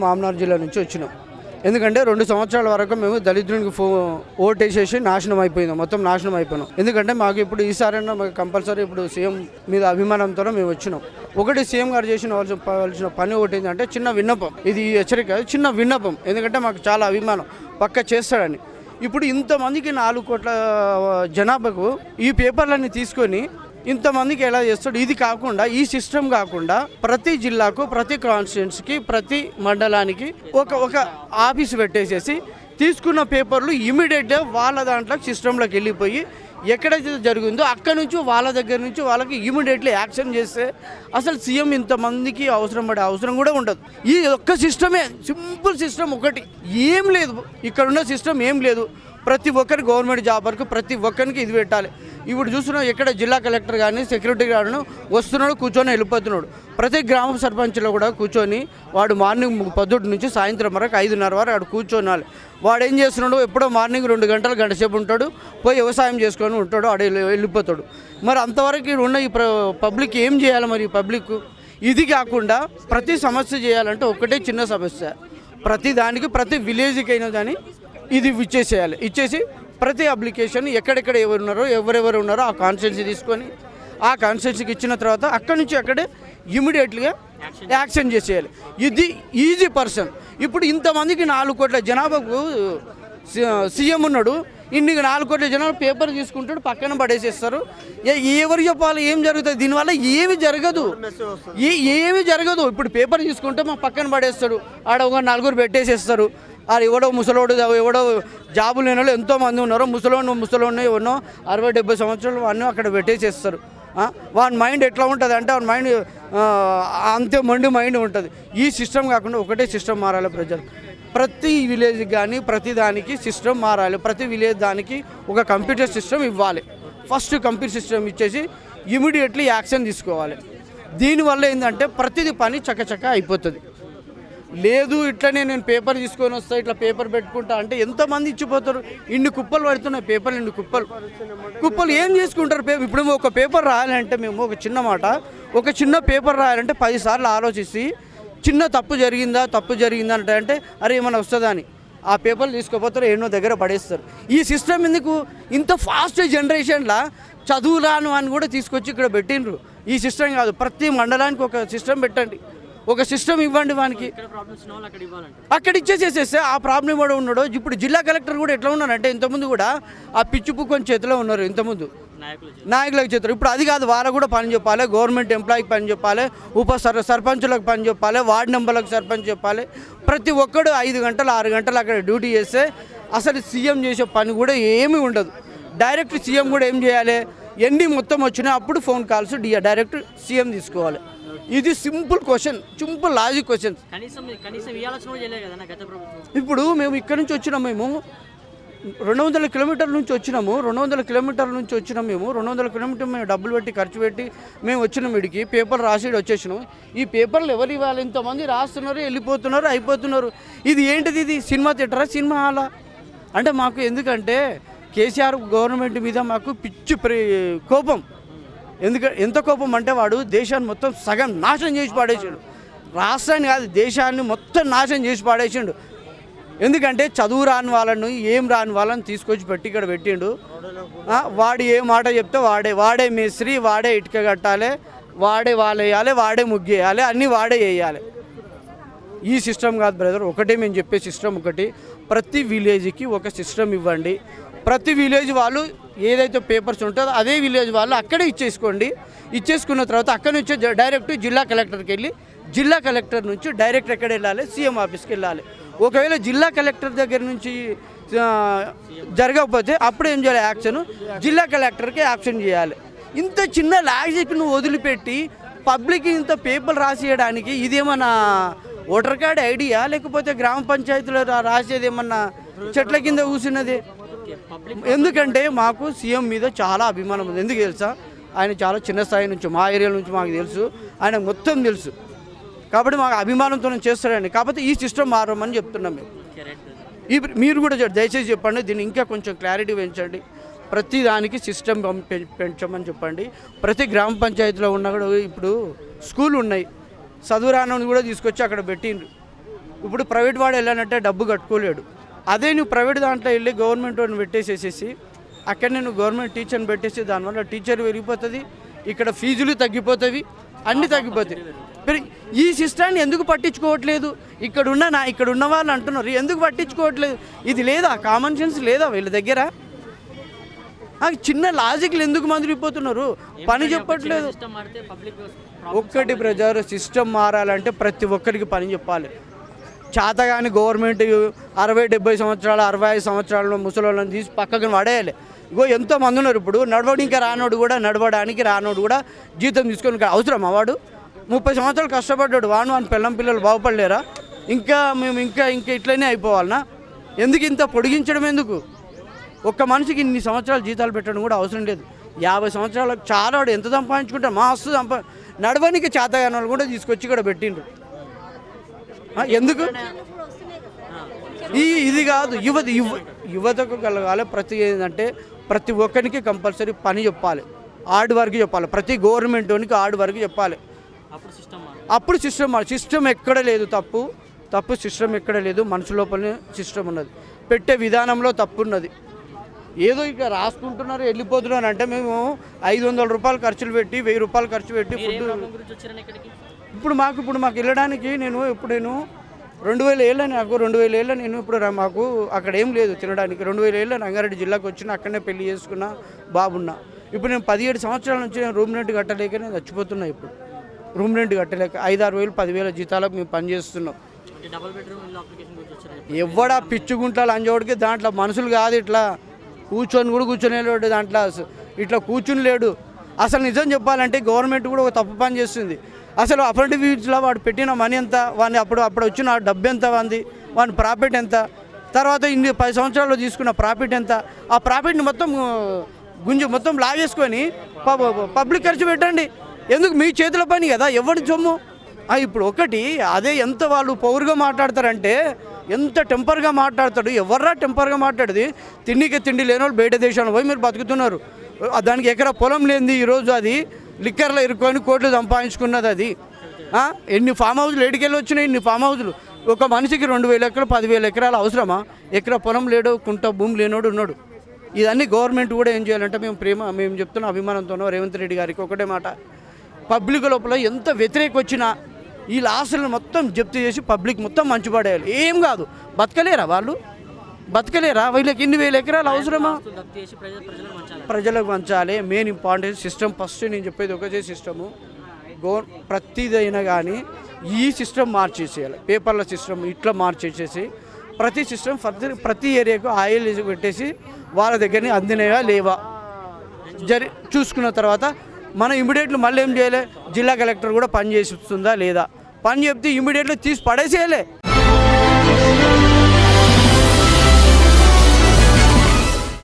మామనార్ జిల్లా నుంచి వచ్చినాం. ఎందుకంటే రెండు సంవత్సరాల వరకు మేము దళితునికి ఫో ఓటేసేసి నాశనం అయిపోయింది మొత్తం నాశనం అయిపోయినాం. ఎందుకంటే మాకు ఇప్పుడు ఈసారైనా మాకు కంపల్సరీ ఇప్పుడు సీఎం మీద అభిమానంతో మేము వచ్చినాం. ఒకటి సీఎం గారు చేసిన వాళ్ళ- పని ఒకటి ఏంటంటే చిన్న విన్నపం. ఇది హెచ్చరిక చిన్న విన్నపం. ఎందుకంటే మాకు చాలా అభిమానం. పక్క చేస్తాడని ఇప్పుడు ఇంతమందికి నాలుగు కోట్ల జనాభాకు ఈ పేపర్లన్నీ తీసుకొని ఇంతమందికి ఎలా చేస్తాడు? ఇది కాకుండా ఈ సిస్టమ్ కాకుండా ప్రతి జిల్లాకు ప్రతి కాన్స్టిట్యున్సీకి ప్రతి మండలానికి ఒక ఒక ఆఫీస్ పెట్టేసేసి తీసుకున్న పేపర్లు ఇమీడియట్గా వాళ్ళ దాంట్లో సిస్టంలోకి వెళ్ళిపోయి ఎక్కడైతే జరిగిందో అక్కడ నుంచి వాళ్ళ దగ్గర నుంచి వాళ్ళకి ఇమీడియట్లీ యాక్షన్ చేస్తే అసలు సీఎం ఇంతమందికి అవసరం పడే అవసరం కూడా ఉండదు. ఈ ఒక్క సిస్టమే సింపుల్ సిస్టమ్ ఒకటి. ఏం లేదు. ఇక్కడ ఉన్న సిస్టమ్ ఏం లేదు. ప్రతి ఒక్కరి గవర్నమెంట్ జాబ్ వరకు ప్రతి ఒక్కరికి ఇది పెట్టాలి. ఇప్పుడు చూస్తున్నాం ఎక్కడ జిల్లా కలెక్టర్ కానీ సెక్యూరిటీ గార్డును వస్తున్నాడు కూర్చొని వెళ్ళిపోతున్నాడు. ప్రతి గ్రామ సర్పంచ్లో కూడా కూర్చొని వాడు మార్నింగ్ పొద్దుటి నుంచి సాయంత్రం వరకు ఐదున్నర వరకు అక్కడ కూర్చోనాలి. వాడు ఏం చేస్తున్నాడు ఎప్పుడో మార్నింగ్ రెండు గంటలు గంట సేపు ఉంటాడు పోయి వ్యవసాయం చేసుకొని ఉంటాడు ఆడ వెళ్ళి- వెళ్ళిపోతాడు. మరి అంతవరకు ఉన్న ఈ పబ్లిక్ ఏం చేయాలి మరి ఈ పబ్లిక్ ఇది కాకుండా ప్రతి సమస్య చేయాలంటే ఒకటే చిన్న సమస్య. ప్రతి దానికి ప్రతి విలేజ్కి అయినా కానీ ఇది ఇచ్చేసేయాలి. ఇచ్చేసి ప్రతి అప్లికేషన్ ఎక్కడెక్కడ ఎవరు ఉన్నారో ఎవరెవరు ఉన్నారో ఆ కాన్స్టెన్సీ తీసుకొని ఆ కాన్స్టెన్సీకి ఇచ్చిన తర్వాత అక్కడి నుంచి అక్కడే ఇమీడియట్గా యాక్షన్ చేసేయాలి. ఇది ఈజీ పర్సన్ ఇప్పుడు ఇంతమందికి నాలుగు కోట్ల జనాభాకు సీఎం ఉన్నాడు ఇన్ని నాలుగు కోట్ల జనాలు పేపర్ తీసుకుంటాడు పక్కన పడేసేస్తారు. ఏ- ఎవరు చెప్పాలి ఏం జరుగుతుంది? దీనివల్ల ఏమి జరగదు. ఏ ఏమి జరగదు. ఇప్పుడు పేపర్ తీసుకుంటే మా పక్కన పడేస్తాడు. ఆడ ఒక నలుగురు పెట్టేసేస్తారు. అది ఎవడో ముసలోడు ఎవడో జాబులు లేని వాళ్ళు ఎంతో మంది ఉన్నారు ముసలోడు ముసలోడు ఎవరినో అరవై డెబ్బై సంవత్సరాలు అన్నీ అక్కడ పెట్టేసేస్తారు. ఆ? వాని మైండ్ ఎట్లా ఉంటుంది అంటే వాని మైండ్ అంతే మొండి మైండ్ ఉంటుంది. ఈ సిస్టమ్ కాకుండా ఒకటే సిస్టమ్ మారాలి ప్రజలు. ప్రతి విలేజ్ కానీ ప్రతి దానికి సిస్టమ్ మారాలి. ప్రతి విలేజ్ దానికి ఒక కంప్యూటర్ సిస్టమ్ ఇవ్వాలి. ఫస్ట్ కంప్యూటర్ సిస్టమ్ ఇచ్చేసి ఇమీడియట్లీ యాక్షన్ తీసుకోవాలి. దీనివల్ల ఏంటంటే ప్రతిదీ పని చక్కచక్క అయిపోతుంది. లేదు ఇట్లనే నేను పేపర్ తీసుకొని వస్తా ఇట్లా పేపర్ పెట్టుకుంటా అంటే ఎంతమంది ఇచ్చిపోతారు? ఇన్ని కుప్పలు పడుతున్నాయి పేపర్లు ఇన్ని కుప్పలు. కుప్పలు ఏం చేసుకుంటారు? పేపర్ ఇప్పుడు ఒక పేపర్ రాయాలంటే మేము ఒక చిన్న మాట ఒక చిన్న పేపర్ రాయాలంటే పదిసార్లు ఆలోచిస్తే చిన్న తప్పు జరిగిందా తప్పు జరిగిందా అంటే అంటే అరే ఏమైనా వస్తుందా అని. ఆ పేపర్లు తీసుకోపోతారు ఎన్నో దగ్గర పడేస్తారు. ఈ సిస్టమ్ ఎందుకు? ఇంత ఫాస్ట్ జనరేషన్లో చదువు రాను అని కూడా తీసుకొచ్చి ఇక్కడ పెట్టిండ్రు. ఈ సిస్టమ్ కాదు ప్రతి మండలానికి ఒక సిస్టమ్ పెట్టండి. ఒక సిస్టమ్ ఇవ్వండి వానికి. అక్కడ ఇచ్చేసేసేస్తే ఆ ప్రాబ్లం కూడా ఉన్నాడు ఇప్పుడు జిల్లా కలెక్టర్ కూడా ఎట్లా ఉన్నారంటే ఇంతకుముందు కూడా ఆ పిచ్చి పుక్కొని చేతిలో ఉన్నారు ఇంతకుముందు. నాయకులకు చేస్తారు ఇప్పుడు అది కాదు వారు కూడా పని చెప్పాలి గవర్నమెంట్ ఎంప్లాయీకి పని చెప్పాలి ఉప సర్ సర్పంచులకు పని చెప్పాలి వార్డు మెంబర్లకు సర్పంచ్ చెప్పాలి. ప్రతి ఒక్కడు ఐదు గంటలు ఆరు గంటలు అక్కడ డ్యూటీ చేస్తే అసలు సీఎం చేసే పని కూడా ఏమీ ఉండదు. డైరెక్ట్ సీఎం కూడా ఏం చేయాలి? ఎన్ని మొత్తం వచ్చినా అప్పుడు ఫోన్ కాల్స్ డైరెక్ట్ సీఎం తీసుకోవాలి. ఇది simple question simple logic question. ఇప్పుడు మేము ఇక్కడి నుంచి వచ్చినాం మేము. రెండు వందల కిలోమీటర్ల నుంచి వచ్చినాము రెండు వందల కిలోమీటర్ల నుంచి వచ్చినాం మేము. రెండు వందల కిలోమీటర్ మేము డబ్బులు పెట్టి ఖర్చు పెట్టి మేము వచ్చినాం ఇడికి. పేపర్ రాసి వచ్చేసినాం. ఈ పేపర్లు ఎవరు ఇవ్వాలి? ఇంతమంది రాస్తున్నారు వెళ్ళిపోతున్నారు అయిపోతున్నారు. ఇది ఏంటిది ఇది? సినిమా థియేటరా సినిమా హాలా? అంటే మాకు ఎందుకంటే కేసీఆర్ గవర్నమెంట్ మీద మాకు పిచ్చి ప్రే కోపం. ఎందుకంటే ఎంత కోపం అంటే వాడు దేశాన్ని మొత్తం సగం నాశనం చేసి పాడేసాడు. రాష్ట్రాన్ని కాదు దేశాన్ని మొత్తం నాశనం చేసి పాడేసిండు. ఎందుకంటే చదువు రాని వాళ్ళను ఏం రాని వాళ్ళని తీసుకొచ్చి పెట్టి ఇక్కడ పెట్టిండు. వాడు ఏ మాట చెప్తే వాడే వాడే మేస్త్రి వాడే ఇటుక కట్టాలి వాడే వాళ్ళు వేయాలి వాడే ముగ్గేయాలి అన్నీ వాడే వేయాలి. ఈ సిస్టమ్ కాదు బ్రదర్ ఒకటే మేము చెప్పే సిస్టమ్ ఒకటి. ప్రతి విలేజ్కి ఒక సిస్టమ్ ఇవ్వండి. ప్రతి విలేజ్ వాళ్ళు ఏదైతే పేపర్స్ ఉంటుందో అదే విలేజ్ వాళ్ళు అక్కడే ఇచ్చేసుకోండి. ఇచ్చేసుకున్న తర్వాత అక్కడ నుంచి డైరెక్ట్ జిల్లా కలెక్టర్కి వెళ్ళి జిల్లా కలెక్టర్ నుంచి డైరెక్ట్ ఎక్కడ వెళ్ళాలి? సీఎం ఆఫీస్కి వెళ్ళాలి. ఒకవేళ జిల్లా కలెక్టర్ దగ్గర నుంచి జరగకపోతే అప్పుడు ఏం చేయాలి? యాక్షన్ జిల్లా కలెక్టర్కి యాక్షన్ చేయాలి. ఇంత చిన్న లాజిక్ను వదిలిపెట్టి పబ్లిక్ ఇంత పేపర్ రాసేయడానికి ఇదేమన్నా ఓటర్ కార్డ్ ఐడియా? లేకపోతే గ్రామ పంచాయతీలో రాసేది ఏమన్నా చెట్ల కింద కూసినది ఎందుకంటే మాకు సీఎం మీద చాలా అభిమానం ఉంది. ఎందుకు తెలుసా? ఆయన చాలా చిన్న స్థాయి నుంచి మా ఏరియా నుంచి మాకు తెలుసు. ఆయన మొత్తం తెలుసు. కాబట్టి మాకు అభిమానంతో చేస్తాడండి. కాకపోతే ఈ సిస్టమ్ మారమని చెప్తున్నాం మేము. ఈ మీరు కూడా దయచేసి చెప్పండి. దీన్ని ఇంకా కొంచెం క్లారిటీ పెంచండి. ప్రతి దానికి సిస్టమ్ పెంచమని చెప్పండి. ప్రతి గ్రామ పంచాయతీలో ఉన్న కూడా ఇప్పుడు స్కూల్ ఉన్నాయి. చదువు రానోని కూడా తీసుకొచ్చి అక్కడ పెట్టిండ్రు. ఇప్పుడు ప్రైవేట్ వాడు వెళ్ళానంటే డబ్బు కట్టుకోలేడు. అదే నువ్వు ప్రైవేట్ దాంట్లో వెళ్ళి గవర్నమెంట్ వాడిని పెట్టేసేసేసి అక్కడ నేను గవర్నమెంట్ టీచర్ని పెట్టేసి దానివల్ల టీచర్ పెరిగిపోతుంది ఇక్కడ ఫీజులు తగ్గిపోతాయి అన్నీ తగ్గిపోతాయి. మరి ఈ సిస్టాన్ని ఎందుకు పట్టించుకోవట్లేదు? ఇక్కడ ఉన్న నా ఇక్కడ ఉన్న వాళ్ళు అంటున్నారు ఎందుకు పట్టించుకోవట్లేదు? ఇది లేదా? కామన్ సెన్స్ లేదా వీళ్ళ దగ్గర? చిన్న లాజిక్లు ఎందుకు మందిరిపోతున్నారు? పని చెప్పట్లేదు. ఒక్కటి ప్రజలు సిస్టమ్ మారాలంటే ప్రతి ఒక్కరికి పని చెప్పాలి. చేతగాని గవర్నమెంట్ అరవై డెబ్బై సంవత్సరాలు అరవై ఐదు సంవత్సరాలు ముసలోళ్ళని తీసి పక్కకు పడేయాలి ఇగో ఎంతో మంది ఉన్నారు ఇప్పుడు నడవడానికి రానోడు కూడా నడవడానికి రానోడు కూడా జీతం తీసుకొని అవసరమా వాడు? ముప్పై సంవత్సరాలు కష్టపడ్డాడు వాడు వాని పిల్లం పిల్లలు బాగుపడలేరా? ఇంకా మేము ఇంకా ఇంకా ఇట్లనే అయిపోవాలనా? ఎందుకు ఇంత పొడిగించడం ఎందుకు? ఒక్క మనిషికి ఇన్ని సంవత్సరాలు జీతాలు పెట్టడం కూడా అవసరం లేదు. యాభై సంవత్సరాలకు చాలా వాడు ఎంత సంపాదించుకుంటారు మస్తు సంపా నడవనికి చేతగాని వాళ్ళు కూడా తీసుకొచ్చి ఇక్కడ పెట్టిండ్రు. ఎందుకు? ఈ ఇది కాదు యువత యువ యువతకు కలగాలి ప్రతి ఏంటంటే ప్రతి ఒక్కరికి కంపల్సరీ పని చెప్పాలి. హార్డ్ వర్క్ చెప్పాలి. ప్రతి గవర్నమెంట్కి హార్డ్ వర్క్ చెప్పాలి. అప్పుడు సిస్టమ్ సిస్టమ్ ఎక్కడ లేదు తప్పు. తప్పు సిస్టమ్ ఎక్కడ లేదు. మనుషు లోపలనే సిస్టమ్ ఉన్నది. పెట్టే విధానంలో తప్పు ఉన్నది. ఏదో ఇక రాసుకుంటున్నారు వెళ్ళిపోతున్నారు అంటే మేము ఐదు వందల రూపాయలు ఖర్చులు పెట్టి వెయ్యి రూపాయలు ఖర్చు పెట్టి ఫుడ్ ఇప్పుడు మాకు ఇప్పుడు మాకు వెళ్ళడానికి నేను ఇప్పుడు నేను రెండు వేల ఏళ్ళ నాకు రెండు వేల ఏళ్ళ నేను ఇప్పుడు మాకు అక్కడ ఏం లేదు తినడానికి. రెండు వేల ఏళ్ళ రంగారెడ్డి జిల్లాకు వచ్చిన అక్కడనే పెళ్ళి చేసుకున్న బాబున్నా. ఇప్పుడు నేను పదిహేడు సంవత్సరాల నుంచి నేను రూమ్ రెంట్ కట్టలేక నేను చచ్చిపోతున్నా ఇప్పుడు. రూమ్ రెంట్ కట్టలేక ఐదు ఆరు వేలు పదివేల జీతాలకు మేము పని చేస్తున్నాం. అంటే డబుల్ బెడ్రూమ్ ఇల్లు అప్లికేషన్ గురించి వచ్చారని ఎవడా పిచ్చుగుంటాలు అంజోడికి దాంట్లో మనుషులు కాదు ఇట్లా. కూర్చొని కూడా కూర్చొని లేడు దాంట్లో ఇట్లా కూర్చుని లేడు. అసలు నిజం చెప్పాలంటే గవర్నమెంట్ కూడా ఒక తప్పు పని చేస్తుంది. అసలు అప్రెంటివ్స్లో వాడు పెట్టిన మనీ ఎంత? వాడిని అప్పుడు అప్పుడు వచ్చిన డబ్బు ఎంత వాంది వాని ప్రాఫిట్ ఎంత? తర్వాత ఇన్ని పది సంవత్సరాల్లో తీసుకున్న ప్రాఫిట్ ఎంత? ఆ ప్రాఫిట్ని మొత్తం గుంజు మొత్తం లాగేసుకొని పబ్- పబ్లిక్ ఖర్చు పెట్టండి. ఎందుకు? మీ చేతుల పని కదా ఎవరి సొమ్ము? ఇప్పుడు ఒకటి అదే ఎంత వాళ్ళు పౌరుగా మాట్లాడతారంటే ఎంత టెంపర్గా మాట్లాడతాడు ఎవర్రా టెంపర్గా మాట్లాడేది? తిండికి తిండి లేని వాళ్ళు బయట దేశాలు పోయి మీరు బతుకుతున్నారు. దానికి ఎకరా పొలం లేనిది ఈరోజు అది. లిక్కర్లో ఇరుక్కొని కోట్లు సంపాదించుకున్నది అది. ఎన్ని ఫామ్ హౌస్లు ఏడికెళ్ళి వచ్చినాయి ఇన్ని ఫామ్ హౌస్లు. ఒక మనిషికి రెండు వేల ఎకరాలు పదివేల ఎకరాలు అవసరమా? ఎకరా పొలం లేడు కుంట భూమి లేనోడు ఉన్నాడు. ఇదన్నీ గవర్నమెంట్ కూడా ఏం చేయాలంటే మేము ప్రేమ మేము చెప్తున్న అభిమానంతోనో రేవంత్ రెడ్డి గారికి ఒకటే మాట. పబ్లిక్ లోపల ఎంత వ్యతిరేక వచ్చినా ఈ ఆస్తులను మొత్తం జప్తు చేసి పబ్లిక్ మొత్తం మంచిపడేయాలి. ఏం కాదు. బతకలేరా వాళ్ళు? బతకలేరా? వీళ్ళకి ఇన్ని వేల ఎకరాలు అవసరమా? ప్రజలకు పంచాలి. మెయిన్ ఇంపార్టెంట్ సిస్టమ్ ఫస్ట్ నేను చెప్పేది ఒకటే సిస్టము గోర్ ప్రతిదైనా కానీ ఈ సిస్టమ్ మార్చేసేయాలి. పేపర్ల సిస్టమ్ ఇట్లా మార్చేసేసి ప్రతి సిస్టమ్ ప్రతి ప్రతి ఏరియాకు ఆయిల్ పెట్టేసి వాళ్ళ దగ్గరని అందినయా లేవా? జరి చూసుకున్న తర్వాత మనం ఇమీడియట్లీ మళ్ళీ ఏం చేయాలి? జిల్లా కలెక్టర్ కూడా పని చేస్తుందా లేదా? పని చెప్తే ఇమీడియట్లీ తీసి పడేసేయాలి.